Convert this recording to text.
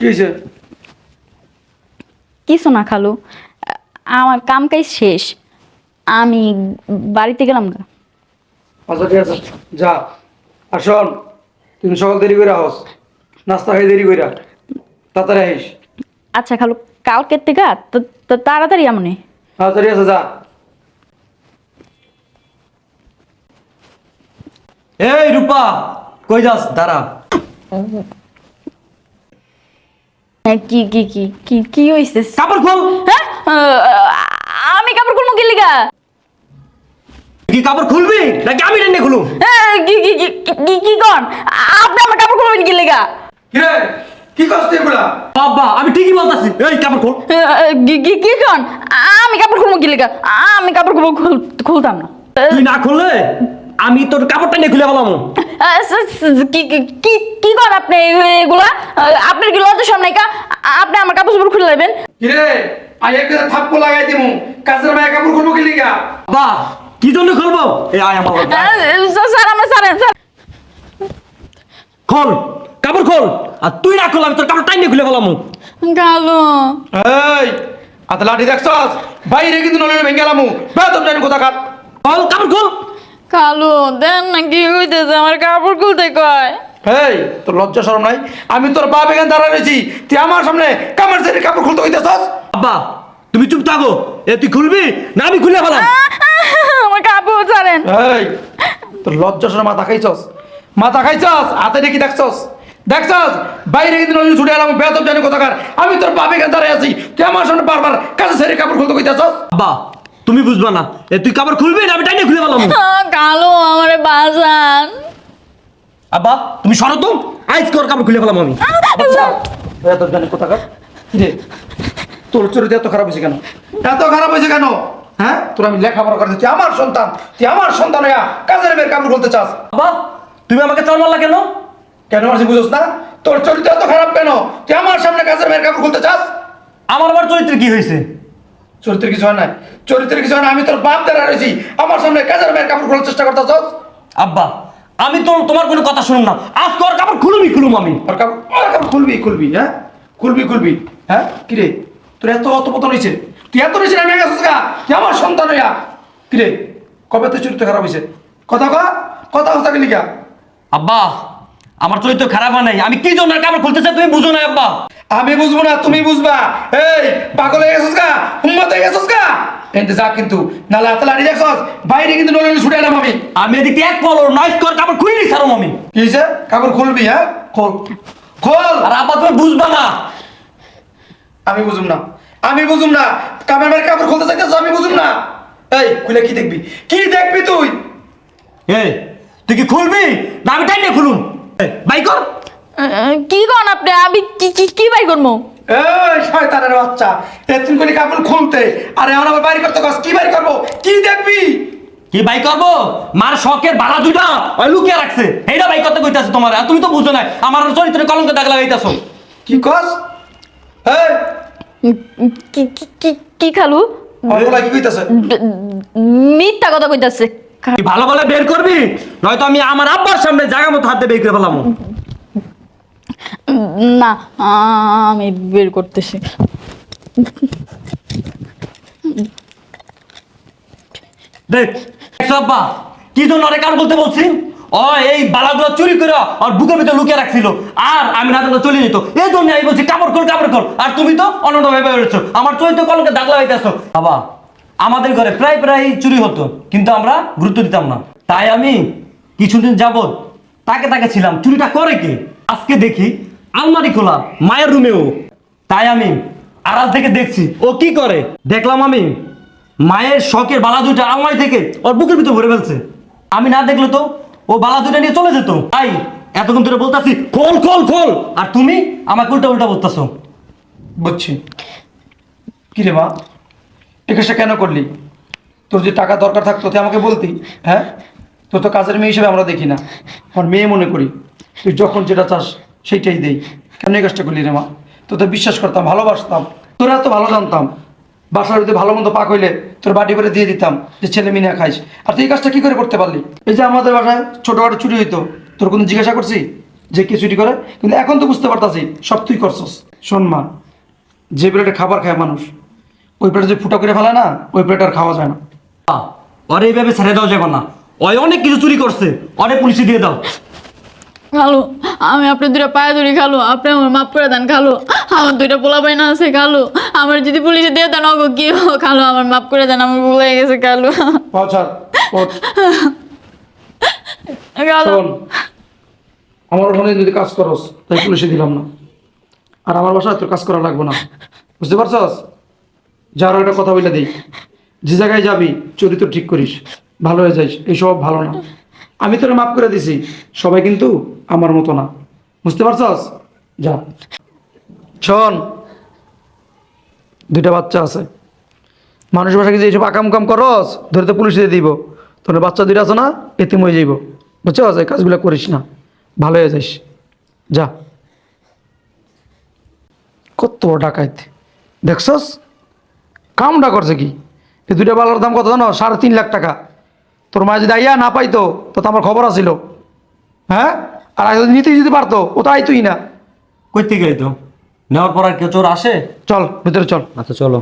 কি হয়েছে? কিছু না খালু। আমার কাম কাজ শেষ। আমি বাড়িতে গেলাম গা। আচ্ছা ঠিক আছে। যা। আর শোন তুমি সকাল দেরি করে আস নাস্তা খাই দেরি করে তাড়াতাড়ি আইস। আচ্ছা খালু কালকের থেকে তো- তো তাড়াতাড়ি আমনে। তাড়াতাড়ি আছে যা। এই রূপা কই যাস? দাঁড়া। হ্যাঁ, কি কি কি কি কি হয়েছে কাপড় খোল! হ্যাঁ? আমি কাপড় খুলবো কি লিগা? কি কাপড় খুলবি? নাকি আমি টেনে খুলুম? হ্যাঁ, কি কি কি কি কি কন আপনি আমার কাপড় খুলবেন কি লিগা? কিরে কি করছিস এগুলা? বাবা আমি ঠিকই বলতাছি। এই কাপড় খোল। কি কি কি কন আমি কাপড় খুলবো কি লিগা? আমি কাপড় খুলবো খুল- খুলতাম না। তুই না খুললে আমি তোর কাপড়টা নিয়ে খুলে স- কি কি কি- কি কন আপনি এগুলা আপনার কি লজ্জা সব নাই কা? আপনি আমার কাপড় চোপড় খুলে নেবেন। কিরে? আই একটা লাগাই দিমু। কাজের মায়া কাপড় খুলবো কি লিগা? বাবা কি জন্য খুলবো? এই আয় আমার স্যার আমার স্যার স্যার। খোল কাপড় খোল। আর তুই না খোল আমি তোর কাপড় টাইনে খুলে বলাম কালো এই হাতে লাঠি দেখছস? বাইরে কিন্তু নলে ভেঙে গেলামু। বেতন জানি কোথা কাট খোল কাপড় খোল। কালো দেন না কি হইতেছে আমার কাপড় খুলতে কয়? এই তোর লজ্জা শরম নাই? আমি তোর বাপ এখানে দাঁড়ায় রয়েছি। তুই আমার সামনে কামার ছেড়ে কাপড় খুলতে হইতেছস বাবা তুমি চুপ থাকো। এ তুই খুলবি না আমি খুলে ফেলাম। আমার কাপড় ছাড়েন। এই তোর লজ্জা শরম মাথা খাইছস? মাথা খাইছস? হাতে দেখি দেখছস? দেখছস? বাইরে কিন্তু নলি ছুটে এলাম বেতন জানি কোথাকার। আমি তোর বাপ এখানে দাঁড়ায় আছি। তুই আমার সামনে বারবার কাছে ছেড়ে কাপড় খুলতে হইতেছস বাবা তুমি বুঝবা না। এ তুই কাপড় খুলবি না? আমি টাইনে খুলে ফেলাম। কালো আমারে বাজান। আব্বা তুমি সরো তো। আইস কর কাপড় খুলে ফেলাম আমি। বেতন জানি কোথাকার রে? তোর চরিত্র এত খারাপ হয়েছে কেন? এত খারাপ হয়েছে কেন? হ্যাঁ? তোর আমি লেখাপড়া করতে তুই আমার সন্তান। তুই আমার সন্তান হইয়া কাজের মেয়ের কাপড় খুলতে চাস। বাবা তুমি আমাকে চল মারলা কেন? কেন মারছি বুঝোস না? তোর চরিত্র এত খারাপ কেন? তুই আমার সামনে কাজের মেয়ের কাপড় খুলতে চাস? আমার আবার চরিত্রে কি হয়েছে? চরিত্রের কিছু হয় না চরিত্রের কিছু হয় না আমি তোর বাপ দাঁড়া রয়েছি। আমার সামনে কাজের মেয়ের কাপড় খোলার চেষ্টা করতে আব্বা আমি তো তোমার কোনো কথা শুনুম না। আজ তোর কাপড় খুলুমি খুলুম আমি। আর কাপড় কাপড় খুলবি খুলবি হ্যাঁ? খুলবি খুলবি। হ্যাঁ? কিরে তোর এত অত পতন হয়েছে তুই এত হয়েছে আমি গেছিস গা? তুই আমার সন্তান হইয়া। কিরে কবে তোর চরিত্র খারাপ হয়েছে কথা কয়া কথা কথা গেলি গা আব্বা আমার চরিত্র খারাপ হয় নাই। আমি কি জন্য কাপড় খুলতে চাই তুমি বুঝো না আব্বা। আমি বুঝব না তুমি বুঝবা। এই পাগল হয়ে গেছিস গা উম্মত হয়ে গেছিস গা। এনতে যা কিন্তু নালে হাতে লাড়ি দেখছস বাইরে কিন্তু নলে ছুটে এলাম আমি। আমি এদিকে এক পলর নাইস কর কাপড় খুলি সারো আমি। কি হয়েছে কাপড় খুলবি হ্যাঁ? খোল। খোল! আর আব্বা তুমি বুঝবা না। আমি বুঝুম না। আমি বুঝুম না। কাপড় মেয়ের কাপড় খুলতে চাইতেছ আমি বুঝুম না। এই খুলে কি দেখবি? কি দেখবি তুই? এই তুই কি খুলবি? না আমি টাইনে খুলুম। এই, বাই কর। কি কন আপনি? আমি কি কি কি বাই করব এই শয়তানের বাচ্চা এতদিন করে কাপড় খুলতে। আর আবার বাড়ি করতে কস কি বাড়ি করব? কি দেখবি? কি বাই করব? মার শখের ভাড়া দুইটা ওই লুকিয়ে রাখছে। এইটা বাই করতে কইতাছে তোমার আর তুমি তো বুঝো না আমার চরিত্রে কলঙ্ক দাগ লাগাইতাছো। কি কস? এই! কি কি- কি কি খালু? কি কইতাছে। মিথ্যা কথা কইতাছে। কি ভালো বলে বের করবি? নয়তো আমি আমার আব্বার সামনে জায়গা মতো হাতে বের করে ফেলাম। না, আমি বের করতেছি। কি জন্য বলতে বলছি? ও, এই বালাগুলো চুরি করে আর বুকের ভিতরে লুকিয়ে রাখছিল। আর আমি না চলে যেত। এই জন্য আমি বলছি, কাপড় কাপড় আর তুমি তো বেরোচ্ছ। আমার চরিত্র কলকে দাগ লাগাইতেছো। বাবা আমাদের ঘরে প্রায় প্রায় চুরি হতো, কিন্তু আমরা গুরুত্ব দিতাম না। তাই আমি কিছুদিন যাবত তাকে তাকে ছিলাম। চুরিটা করে কে? আজকে দেখি আলমারি খোলা, মায়ের রুমেও। তাই আমি আড়াল থেকে দেখছি, ও কি করে? দেখলাম আমি, মায়ের শখের বালা দুইটা আলমারি থেকে ওর বুকের ভিতর ভরে ফেলছে। আমি না দেখলে তো ও বালা দুটা নিয়ে চলে যেত। তাই এতক্ষণ ধরে বলতাছি, খোল খোল খোল! আর তুমি আমাকে উল্টা উল্টা বলতাছো। বুঝছি। কি রে মা? কাজটা কেন করলি? তোর যে টাকা দরকার থাকতো তুই আমাকে বলতি হ্যাঁ? তোর তো কাজের মেয়ে হিসেবে আমরা দেখি না। আমার মেয়ে মনে করি, তুই যখন যেটা চাস সেইটাই দেই। কেন এই কাজটা করলি রে মা? তোদের বিশ্বাস করতাম ভালোবাসতাম। তোরা তো ভালো জানতাম। বাসার ভিতরে ভালো মন্দ পাক হইলে তোর বাটি করে দিয়ে দিতাম যে ছেলে মিনা খাইস। আর তুই এই কাজটা কী করে করতে পারলি? এই যে আমাদের বাসায় ছোটোখাটো চুরি হইতো তোর কোনো জিজ্ঞাসা করছি? যে কে চুরি করে? কিন্তু এখন তো বুঝতে পারতাছি সব তুই করছস। শোন মা যে প্লেটে খাবার খায় মানুষ ওই প্লেটে যে ফুটা করে ফেলে না ওই প্লেট আর খাওয়া যায় না। আহ, এইভাবে ছেড়ে দেওয়া যাবে না। ওই অনেক কিছু চুরি করছে। অনেক পুলিশে দিয়ে দাও। আমি আপনার দুইটা পায়ে ধরি খালো আপনি আমার মাফ করে দেন খালো। আমার দুইটা পোলা না আছে খালো। আমার যদি পুলিশে দিয়ে দেন অগো কি খালো? আমার মাফ করে দেন আমার ভুল হয়ে গেছে খালো। পৌঁছার আমার ওখানে যদি কাজ করস তাই পুলিশে দিলাম না। আর আমার বাসায় তোর কাজ করা লাগবে না। বুঝতে পারছস? যার একটা কথা বলে দিই। যে জায়গায় যাবি চরিত্র ঠিক করিস। ভালো হয়ে যাইস এইসব ভালো না। আমি তোরে মাফ করে দিছি। সবাই কিন্তু আমার মতো না। বুঝতে পারছস? যা। শোন, দুইটা বাচ্চা আছে। মানুষ বাসাকে যে এইসব আকাম কাম করস, ধরে তো পুলিশ দিয়ে দিব। তোর বাচ্চা দুইটা আছে না, এতিম হয়ে যাইব। বুঝছস? এই কাজগুলো করিস না। ভালো হয়ে যাইস। যা। কত ডাকাইত দেখছস? কামটা করছে কি? এই দুইটা বালার দাম কত জানো? সাড়ে তিন লাখ টাকা। তোর মা যদি আইয়া না পাইতো তো তো আমার খবর আছিল। হ্যাঁ? আর আগে যদি নিতে যদি পারতো ও তো আইতুই না। কই থেকে তো নেওয়ার পর আর কেউ চোর আসে? চল ভিতরে চল। আচ্ছা চলো।